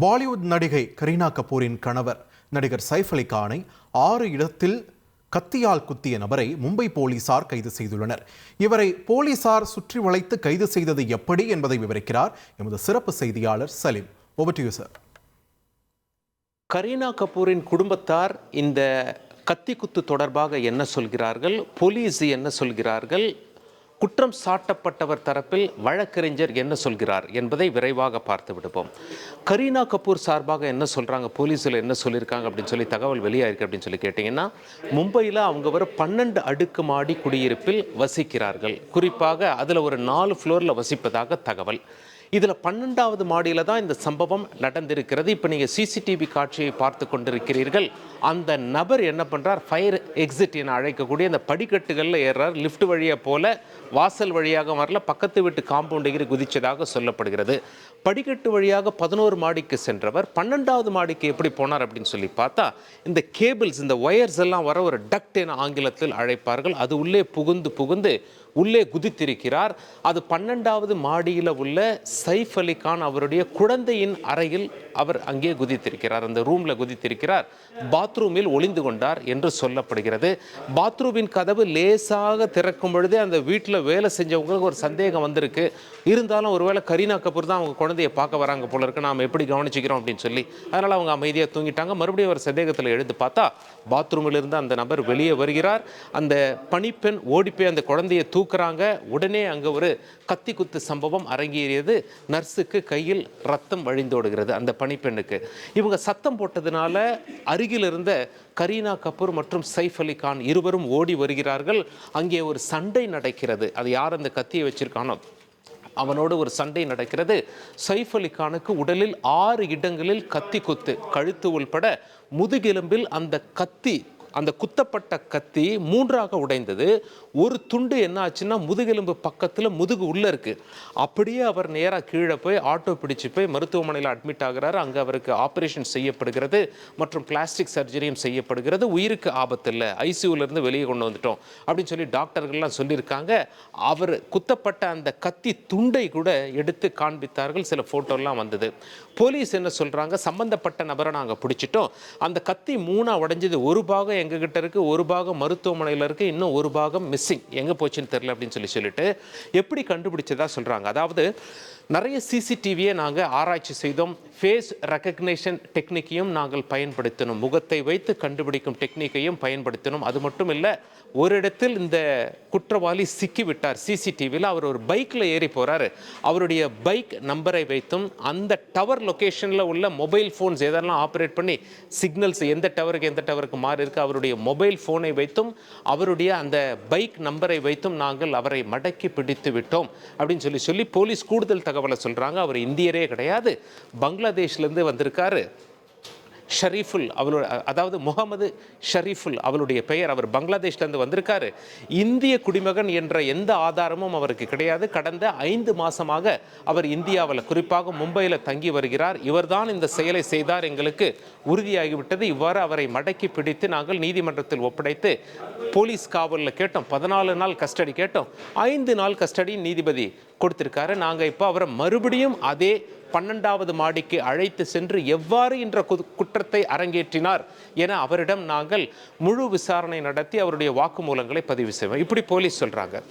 பாலிவுட் நடிகை கரீனா கபூரின் கணவர் நடிகர் சைஃப் அலி கானை ஆறு இடத்தில் கத்தியால் குத்திய நபரை மும்பை போலீசார் கைது செய்துள்ளனர். இவரை போலீசார் சுற்றி வளைத்து கைது செய்தது எப்படி என்பதை விவரிக்கிறார் எமது சிறப்பு செய்தியாளர் Salim. Over to sir Kareena கபூரின் குடும்பத்தார் இந்த கத்தி குத்து தொடர்பாக என்ன சொல்கிறார்கள்? போலீஸ் என்ன சொல்கிறார்கள்? குற்றம் சாட்டப்பட்டவர் தரப்பில் வழக்கறிஞர் என்ன சொல்கிறார் என்பதை விரைவாக பார்த்து விடுவோம். கரீனா கபூர் சார்பாக என்ன சொல்கிறாங்க போலீஸில் என்ன சொல்லியிருக்காங்க? அப்படின்னு சொல்லி தகவல் வெளியாயிருக்கு அப்படின்னு சொல்லி கேட்டிங்கன்னா மும்பையில் அவங்க ஒரு பன்னெண்டு அடுக்கு மாடி குடியிருப்பில் வசிக்கிறார்கள். குறிப்பாக அதில் ஒரு நாலு ஃப்ளோரில் வசிப்பதாக தகவல். இதில் பன்னெண்டாவது மாடியில் தான் இந்த சம்பவம் நடந்திருக்கிறது. இப்போ நீங்கள் சிசிடிவி காட்சியை பார்த்து கொண்டிருக்கிறீர்கள். அந்த நபர் என்ன பண்ணுறார் ஃபயர் எக்ஸிட் என அழைக்கக்கூடிய அந்த படிக்கட்டுகளில் ஏறுறார். லிஃப்ட் வழியாக போல வாசல் வழியாக வரல. பக்கத்து வீட்டு காம்பவுண்டுகிற குதிச்சதாக சொல்லப்படுகிறது. படிக்கட்டு வழியாக பதினோரு மாடிக்கு சென்றவர் பன்னெண்டாவது மாடிக்கு எப்படி போனார் அப்படின்னு சொல்லி பார்த்தா இந்த கேபிள்ஸ் இந்த ஒயர்ஸ் எல்லாம் வர ஒரு டக்ட் என ஆங்கிலத்தில் அழைப்பார்கள். அது உள்ளே புகுந்து புகுந்து உள்ளே குதித்திருக்கிறார். அது பன்னெண்டாவது மாடியில் உள்ள சைஃப் அலி கான் அவருடைய குழந்தையின் அறையில் அவர் அங்கே குதித்திருக்கிறார். அந்த ரூமில் குதித்திருக்கிறார். பாத்ரூமில் ஒளிந்து கொண்டார் என்று சொல்லப்படுகிறது. பாத்ரூமின் கதவு லேசாக திறக்கும் பொழுதே அந்த வீட்டில் வேலை செஞ்சவங்களுக்கு ஒரு சந்தேகம் வந்திருக்கு. இருந்தாலும் ஒருவேளை கரீனா கபூர் தான் அவங்க குழந்தையை பார்க்க வராங்க போல இருக்கு. நாம் எப்படி கவனிச்சுக்கிறோம் அப்படின்னு சொல்லி. அதனால் அவங்க அமைதியாக தூங்கிட்டாங்க. மறுபடியும் ஒரு சந்தேகத்தில் எழுந்து பார்த்தா பாத்ரூமில் இருந்து அந்த நபர் வெளியே வருகிறார். அந்த பணிப்பெண் ஓடிப்போய் அந்த குழந்தையை தூக்குறாங்க. உடனே அங்கே ஒரு கத்தி குத்து சம்பவம் அரங்கேறியது. நர்ஸுக்கு கையில் ரத்தம் வழிந்தோடுகிறது அந்த பணிப்பெண்ணுக்கு. இவங்க சத்தம் போட்டதுனால அருகில் இருந்த கரீனா கபூர் மற்றும் சைஃப் அலி கான் இருவரும் ஓடி வருகிறார்கள். அங்கே ஒரு சண்டை நடக்கிறது. அது யார் அந்த கத்தியை வச்சிருக்கானோ அவனோடு ஒரு சண்டை நடக்கிறது. சைஃப் அலி கானுக்கு உடலில் ஆறு இடங்களில் கத்தி குத்து கழுத்து உள்பட முதுகெலும்பில் அந்த கத்தி அந்த குத்தப்பட்ட கத்தி மூன்றாக உடைந்தது. ஒரு துண்டு என்ன ஆச்சுன்னா முதுகெலும்பு பக்கத்தில் முதுகு உள்ளே இருக்குது அப்படியே அவர் நேராக கீழே போய் ஆட்டோ பிடிச்சு போய் மருத்துவமனையில் அட்மிட் ஆகிறார். அங்கே அவருக்கு ஆப்ரேஷன் செய்யப்படுகிறது மற்றும் பிளாஸ்டிக் சர்ஜரியும் செய்யப்படுகிறது. உயிருக்கு ஆபத்து இல்லை. ஐசியூலேருந்து வெளியே கொண்டு வந்துட்டோம் அப்படின்னு சொல்லி டாக்டர்கள்லாம் சொல்லியிருக்காங்க. அவர் குத்தப்பட்ட அந்த கத்தி துண்டை கூட எடுத்து காண்பித்தார்கள். சில ஃபோட்டோலாம் வந்தது. போலீஸ் என்ன சொல்கிறாங்க சம்பந்தப்பட்ட நபரை நாங்கள் பிடிச்சிட்டோம். அந்த கத்தி மூணாக உடைஞ்சது ஒரு பாகம் எங்ககிட்ட இருக்குது ஒரு பாகம் மருத்துவமனையில் இருக்குது இன்னும் ஒரு பாகம் மிஸ்ஸிங் எங்கே போச்சுன்னு தெரில அப்படின்னு சொல்லி சொல்லிட்டு எப்படி கண்டுபிடிச்சதா சொல்கிறாங்க அதாவது நிறைய சிசிடிவியை நாங்கள் ஆராய்ச்சி செய்தோம். ஃபேஸ் ரெக்கக்னேஷன் டெக்னிக்கையும் நாங்கள் பயன்படுத்தினோம். முகத்தை வைத்து கண்டுபிடிக்கும் டெக்னிக்கையும் பயன்படுத்தினோம். அது மட்டும் இல்லை ஒரு இடத்தில் இந்த குற்றவாளி சிக்கிவிட்டார் சிசிடிவியில் அவர் ஒரு பைக்கில் ஏறி போகிறாரு அவருடைய பைக் நம்பரை வைத்தும் அந்த டவர் லொக்கேஷனில் உள்ள மொபைல் ஃபோன்ஸ் எதெல்லாம் ஆப்ரேட் பண்ணி சிக்னல்ஸ் எந்த டவருக்கு எந்த டவருக்கு மாறி இருக்கு அவருடைய மொபைல் ஃபோனை வைத்தும் அவருடைய அந்த பைக் நம்பரை வைத்தும் நாங்கள் அவரை மடக்கி பிடித்து விட்டோம். அப்படின்னு சொல்லி சொல்லி போலீஸ் கூடுதல் தகவலை சொல்கிறாங்க அவர் இந்தியரே கிடையாது. பங்களாதேஷ்லேருந்து வந்திருக்காரு. ஷரீஃபுல் அவளோட அதாவது முகமது ஷரீஃபுல் அவளுடைய பெயர் அவர் பங்களாதேஷ்லேருந்து வந்திருக்காரு. இந்திய குடிமகன் என்ற எந்த ஆதாரமும் அவருக்கு கிடையாது. கடந்த ஐந்து மாதமாக அவர் இந்தியாவில் குறிப்பாக மும்பையில் தங்கி வருகிறார். இவர்தான் இந்த செயலை செய்தார் எங்களுக்கு உறுதியாகிவிட்டது. இவ்வாறு அவரை மடக்கி பிடித்து நாங்கள் நீதிமன்றத்தில் ஒப்படைத்து போலீஸ் காவலில் கேட்டோம். பதினாலு நாள் கஸ்டடி கேட்டோம். ஐந்து நாள் கஸ்டடி நீதிபதி கொடுத்திருக்காரு. நாங்கள் இப்போ அவரை மறுபடியும் அதே பன்னெண்டாவது மாடிக்கு அழைத்து சென்று எவ்வாறு என்ற குற்றத்தை அரங்கேற்றினார் என அவரிடம் நாங்கள் முழு விசாரணை நடத்தி அவருடைய வாக்குமூலங்களை பதிவு செய்வோம். இப்படி போலீஸ் சொல்கிறாங்க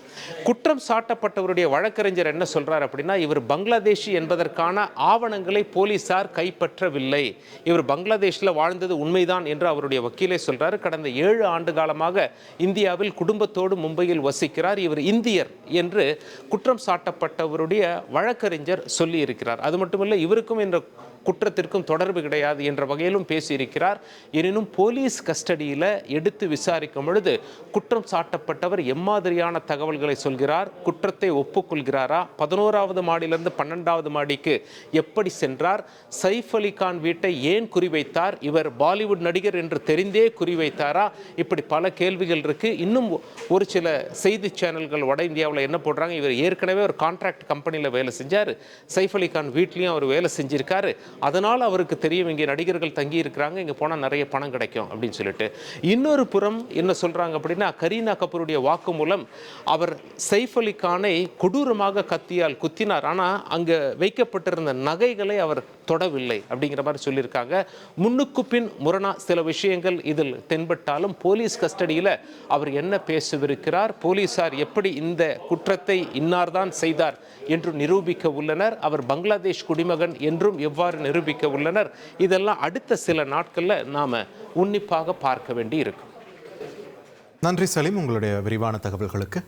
குற்றம் சாட்டப்பட்டவருடைய வழக்கறிஞர் என்ன சொல்கிறார் அப்படின்னா இவர் பங்களாதேஷி என்பதற்கான ஆவணங்களை போலீசார் கைப்பற்றவில்லை. இவர் பங்களாதேஷில் வாழ்ந்தது உண்மைதான் என்று அவருடைய வக்கீலே சொல்கிறார் கடந்த ஏழு ஆண்டு காலமாக இந்தியாவில் குடும்பத்தோடு மும்பையில் வசிக்கிறார். இவர் இந்தியர் என்று குற்றம் சாட்டப்பட்டவருடைய வழக்கறிஞர் சொல்லி இருக்கிறார் அது மட்டுமல்ல இவருக்கும் இந்த குற்றத்திற்கும் தொடர்பு கிடையாது என்ற வகையிலும் பேசியிருக்கிறார். எனினும் போலீஸ் கஸ்டடியில் எடுத்து விசாரிக்கும் பொழுது குற்றம் சாட்டப்பட்டவர் எம்மாதிரியான தகவல்களை சொல்கிறார். குற்றத்தை ஒப்புக்கொள்கிறாரா? பதினோராவது மாடியிலிருந்து பன்னெண்டாவது மாடிக்கு எப்படி சென்றார்? சைஃப் அலி கான் வீட்டை ஏன் குறிவைத்தார்? இவர் பாலிவுட் நடிகர் என்று தெரிந்தே குறிவைத்தாரா? இப்படி பல கேள்விகள் இருக்கு. இன்னும் ஒரு சில செய்தி சேனல்கள் வட இந்தியாவில் என்ன போடுறாங்க? இவர் ஏற்கனவே ஒரு கான்ட்ராக்ட் கம்பெனியில் வேலை செஞ்சார். சைஃப் அலி கான் வீட்லேயும் அவர் வேலை செஞ்சுருக்காரு. அதனால் அவருக்கு தெரியும் இங்கே நடிகர்கள் தங்கி இருக்கிறாங்க இங்கே போனால் நிறைய பணம் கிடைக்கும் அப்படின்னு சொல்லிட்டு. இன்னொரு புறம் என்ன சொல்கிறாங்க அப்படின்னா கரீனா கபூருடைய வாக்கு மூலம் அவர் சைஃப் அலி கானை கொடூரமாக கத்தியால் குத்தினார். ஆனால் அங்கே வைக்கப்பட்டிருந்த நகைகளை அவர் தொடவில்லை அப்படிங்கிற மாதிரி சொல்லியிருக்காங்க. முன்னுக்கு பின் முரணா சில விஷயங்கள் இதில் தென்பட்டாலும் போலீஸ் கஸ்டடியில் அவர் என்ன பேசவிருக்கிறார்? போலீஸார் எப்படி இந்த குற்றத்தை இன்னார்தான் செய்த செய்தார் என்று நிரூபிக்க உள்ளனர். அவர் பங்களாதேஷ் குடிமகன் என்றும் எவ்வாறு நிரூபிக்க உள்ளனர்? இதெல்லாம் அடுத்த சில நாட்களில் நாம் உன்னிப்பாக பார்க்க வேண்டி இருக்கும் நன்றி சலீம் உங்களுடைய விரிவான தகவல்களுக்கு.